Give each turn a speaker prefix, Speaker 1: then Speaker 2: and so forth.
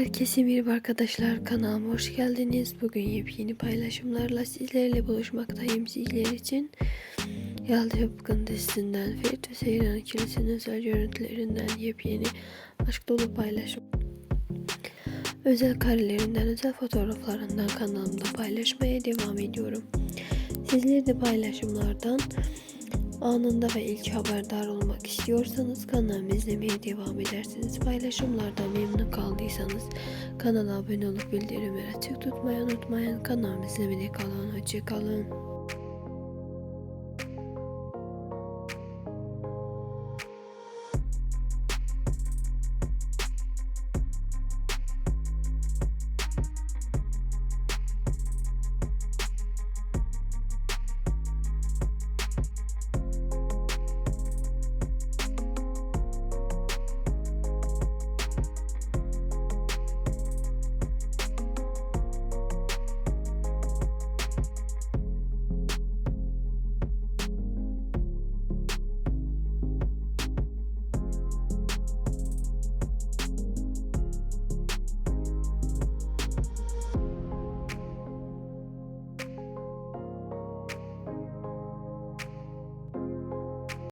Speaker 1: Herkese merhaba arkadaşlar kanalıma hoş geldiniz. Bugün yepyeni paylaşımlarla sizlerle buluşmaktayım sizler için. Yalda Yapkın dizisinden Ferit ve Seyran ikilisinin özel görüntülerinden yepyeni aşk dolu paylaşım. Özel karelerinden, özel fotoğraflarından kanalımda paylaşmaya devam ediyorum. Sizler de paylaşımlardan anında ve ilk haberdar olmak istiyorsanız kanalımı izlemeye devam edersiniz. Paylaşımlardan memnun kaldıysanız kanala abone olup bildirimleri açık tutmayı unutmayın. Kanalımı izlemede kalın. Hoşçakalın.